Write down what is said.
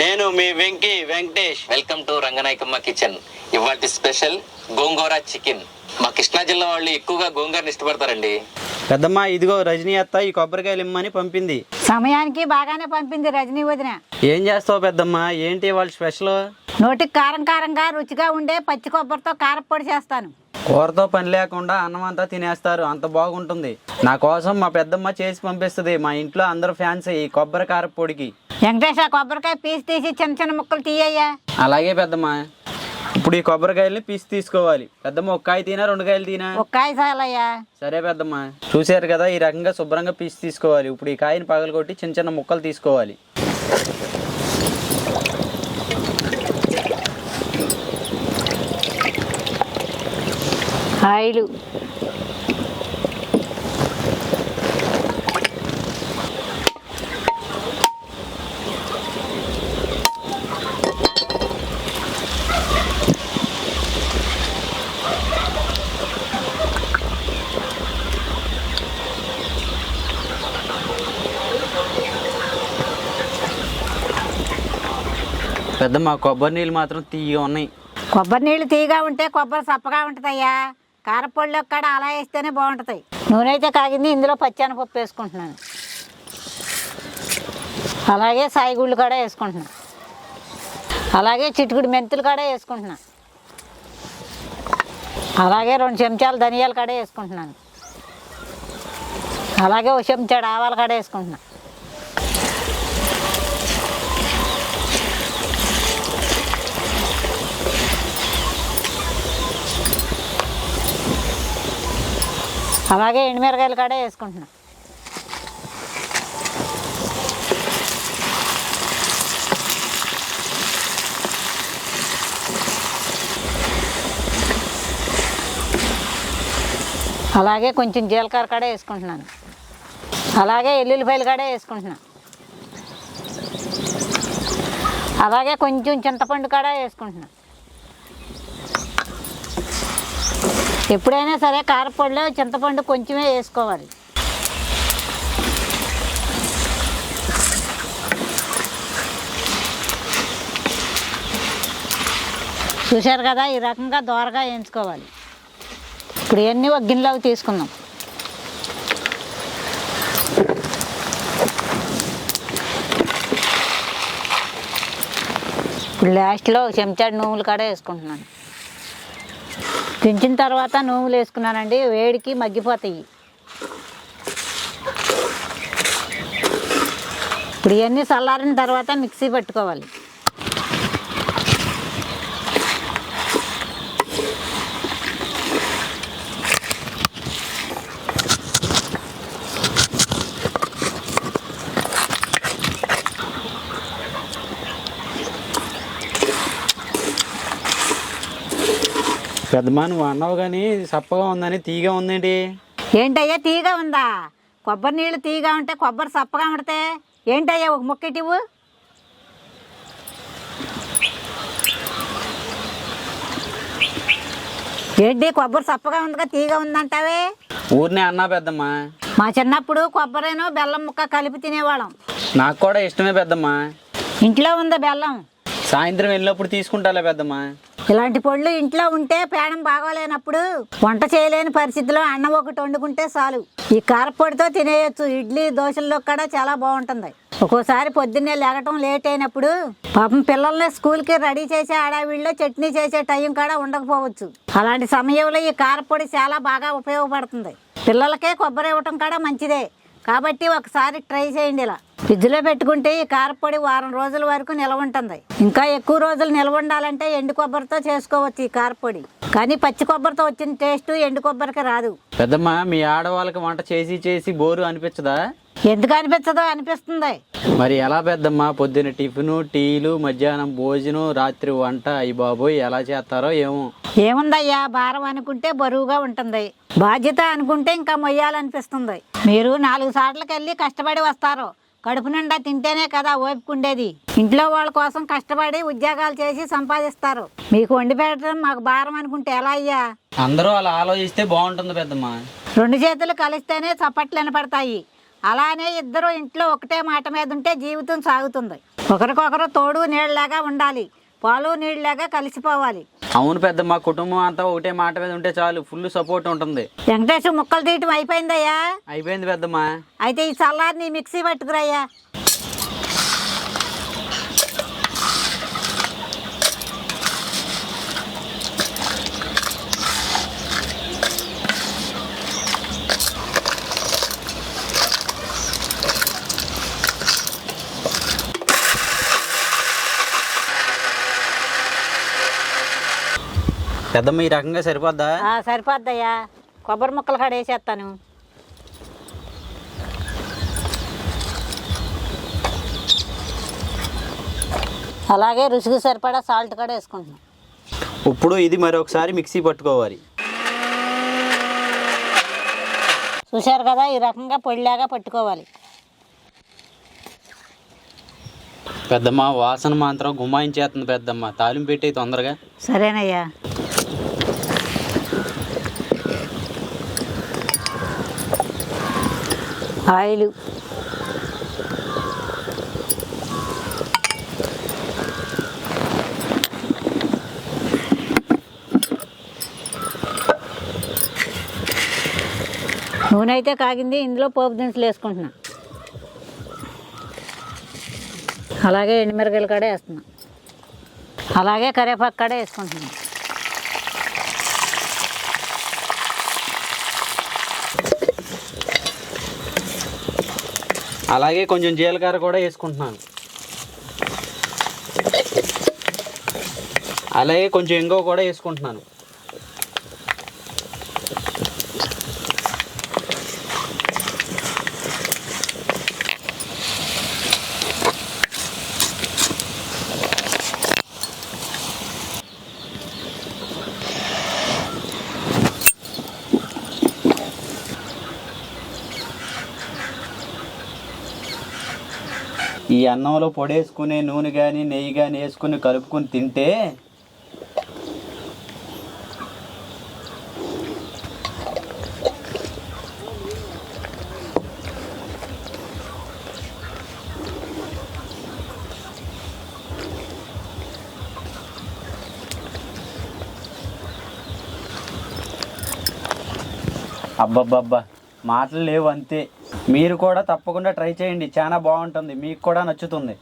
నేను మీ Venky Venkatesh. Welcome to Ranganayakamma kitchen ఇవాటి special gongura chicken మా కృష్ణా జిల్లా వాళ్ళు ఎక్కువగా గోంగూరని ఇష్టపడతారండి. పెద్దమ్మ ఇదిగో రజనీ అత్త ఈ కొబ్బరికాయలు ఇమ్మని పంపింది. సమయానికి బాగానే పంపింది రజనీ వదిన. ఏం చేస్తావు పెద్దమ్మ? ఏంటి వాళ్ళ స్పెషల్ నోటికి కారం కారంగా రుచిగా ఉండే పచ్చి కొబ్బరితో కారపొడి చేస్తాను. కూరతో పని లేకుండా అన్నం అంతా తినేస్తారు. అంత బాగుంటుంది. నా కోసం మా పెద్దమ్మ చేసి పంపిస్తుంది. మా ఇంట్లో అందరు ఫ్యాన్స్ ఈ కొబ్బరి కారపొడికి వెంకటేష్ ఆ కొబ్బరికాయ పీస్ తీసి చిన్న చిన్న ముక్కలు తీయ్యా అలాగే పెద్దమ్మ. ఇప్పుడు ఈ కొబ్బరికాయల్ని పీసి తీసుకోవాలి. పెద్దమ్మ ఒక కాయ తినా రెండు కాయలు తినా? ఒక కాయ చాలయ్యా. సరే పెద్దమ్మ. చూశారు కదా ఈ రకంగా శుభ్రంగా పీసి తీసుకోవాలి. ఇప్పుడు ఈ కాయని పగలగొట్టి చిన్న చిన్న ముక్కలు తీసుకోవాలి. ఆయిలు. పెద్ద మా కొబ్బరి నీళ్ళు మాత్రం తీయగా ఉన్నాయి. కొబ్బరి నీళ్ళు తీయగా ఉంటే కొబ్బరి సప్పగా ఉంటుందయ్యా. కారపొడిలో కాడ అలా వేస్తేనే బాగుంటుంది. నూనె అయితే కాగింది ఇందులో పచ్చెనపప్పు వేసుకుంటున్నాను. అలాగే సాయిగుళ్ళు కూడా వేసుకుంటున్నాను. అలాగే చిటుకుడు మెంతులు కూడా వేసుకుంటున్నాను. అలాగే రెండు చెంచాలు ధనియాలు కూడా వేసుకుంటున్నాను. అలాగే ఒక చెంచాడు ఆవాలు కూడా వేసుకుంటున్నాను. అలాగే ఎండుమిరకాయలు కూడా వేసుకుంటున్నాను అలాగే కొంచెం జీలకర్ర కూడా వేసుకుంటున్నాను. అలాగే ఎల్లుల్లిపాయలు కూడా వేసుకుంటున్నాను అలాగే కొంచెం చింతపండు కూడా వేసుకుంటున్నాను ఎప్పుడైనా సరే కారపొడిలో చింతపండు కొంచెమే వేసుకోవాలి. చూశారు కదా ఈ రకంగా దోరగా వేయించుకోవాలి. ఇప్పుడు ఇవన్నీ ఒక గిన్నెలోకి తీసుకుందాం. ఇప్పుడు లాస్ట్లో చెంచాడు నువ్వులు కూడా వేసుకుంటున్నాను. దించిన తర్వాత నూనెలు వేసుకున్నానండి వేడికి మగ్గిపోతాయి. ఇప్పుడు ఇవన్నీ చల్లారిన తర్వాత మిక్సీ పట్టుకోవాలి. పెద్దమ్మ నువ్వు అన్నావు కానీ సప్పగా ఉందని తీగా ఉందేంటి? ఏంటయ్యా తీగా ఉందా? కొబ్బరి నీళ్ళు తీగా ఉంటే కొబ్బరి సప్పగా ఉంటే ఏంటయ్యా ఒక ముక్కటివు ఏంటి కొబ్బరి సప్పగా ఉందిగా తీగా ఉందంటావే? ఊరినే అన్నా పెద్దమ్మ. మా చిన్నప్పుడు కొబ్బరిను బెల్లం ముక్క కలిపి తినేవాళ్ళం. నాకు కూడా ఇష్టమే పెద్దమ్మ. ఇంట్లో ఉందా బెల్లం? సాయంత్రం వెళ్ళినప్పుడు తీసుకుంటాలే పెద్దమ్మ. ఇలాంటి పండ్లు ఇంట్లో ఉంటే పేడం బాగోలేనప్పుడు వంట చేయలేని పరిస్థితిలో అన్నం ఒకటి వండుకుంటే చాలు. ఈ కారపొడితో తినేయచ్చు. ఇడ్లీ దోశల్లో కూడా చాలా బాగుంటుంది. ఒక్కోసారి పొద్దున్నే లేగటం లేట్ అయినప్పుడు పాపం పిల్లల్ని స్కూల్కి రెడీ చేసే ఆడావిడిలో చట్నీ చేసే టైం కూడా ఉండకపోవచ్చు. అలాంటి సమయంలో ఈ కారపొడి చాలా బాగా ఉపయోగపడుతుంది. పిల్లలకే కొబ్బరి ఇవ్వటం కూడా మంచిదే. కాబట్టి ఒకసారి ట్రై చేయండి ఇలా. ఫ్రిడ్జ్లో పెట్టుకుంటే ఈ కారపొడి వారం రోజుల వరకు నిల్వ ఉంటుంది. ఇంకా ఎక్కువ రోజులు నిల్వ ఉండాలంటే ఎండు కొబ్బరితో చేసుకోవచ్చు ఈ కారపొడి. కానీ పచ్చి కొబ్బరితో వచ్చిన టేస్ట్ ఎండు కొబ్బరికి రాదు. పెద్దమ్మ మీ ఆడవాళ్ళకి వంట చేసి చేసి బోరు అనిపించదా? ఎందుకు అనిపించదో అనిపిస్తుంది. మరి ఎలా పెద్దమ్మ పొద్దున్న టిఫిను టీలు మధ్యాహ్నం భోజనం రాత్రి వంట అయ్యి బాబోయ్ ఎలా చేస్తారో ఏమో. ఏముందయ్యా భారం అనుకుంటే బరువుగా ఉంటుంది. బాధ్యత అనుకుంటే ఇంకా మొయ్యాలనిపిస్తుంది. మీరు నాలుగు సార్లకి వెళ్ళి కష్టపడి వస్తారు. కడుపు నిండా తింటేనే కదా ఓపికండేది. ఇంట్లో వాళ్ళ కోసం కష్టపడి ఉద్యోగాలు చేసి సంపాదిస్తారు. మీకు వండి పెట్టడం మాకు భారం అనుకుంటే ఎలా అయ్యా? అందరూ అలా ఆలోచిస్తే బాగుంటుంది పెద్దమ్మ. రెండు చేతులు కలిస్తేనే చప్పట్లు వినపడతాయి అలానే ఇద్దరు ఇంట్లో ఒకటే మాట మీద ఉంటే జీవితం సాగుతుంది. ఒకరికొకరు తోడు నీళ్ళలాగా ఉండాలి. పాలు నీళ్ళలాగా కలిసిపోవాలి. అవును పెద్ద మా కుటుంబం అంతా ఒకటే మాట మీద ఉంటే చాలు. ఫుల్ సపోర్ట్ ఉంటుంది. వెంకటేశ్వర ముక్కలు తీయటం అయిపోయిందయ్యా? అయిపోయింది పెద్దమ్మా. అయితే ఈ చల్లారి నీ మిక్సీ పట్టుకురయ్యా. పెద్దమ్మ ఈ రకంగా సరిపోద్దా? సరిపోద్దయ్యా. కొబ్బరి ముక్కలు కాడ వేసేస్తాను. అలాగే రుచికి సరిపడా సాల్ట్ కూడా వేసుకుంటున్నాం ఇప్పుడు ఇది మరొకసారి మిక్సీ పట్టుకోవాలి. చూశారు కదా ఈ రకంగా పొడిలాగా పట్టుకోవాలి. పెద్దమ్మ వాసన మాత్రం గుమాయించేస్తుంది పెద్దమ్మ. తాలింపు పెట్టి తొందరగా. సరేనయ్యా. ఆయిల్ నూనె అయితే కాగింది ఇందులో పోపు దినుసులు వేసుకుంటున్నా. అలాగే ఎండుమిరకాయలు కూడా వేస్తున్నా. అలాగే కరివేపాకు కూడా వేసుకుంటున్నాను అలాగే కొంచెం జీలకర్ర కూడా వేసుకుంటున్నాను. అలాగే కొంచెం ఇంగో కూడా వేసుకుంటున్నాను. ఈ అన్నంలో పొడేసుకునే నూనె కానీ నెయ్యి కానీ వేసుకుని కలుపుకొని తింటే అబ్బబ్బబ్బా మాటలు లేవు అంతే. మీరు కూడా తప్పకుండా ట్రై చేయండి. చాలా బాగుంటుంది. మీకు కూడా నచ్చుతుంది.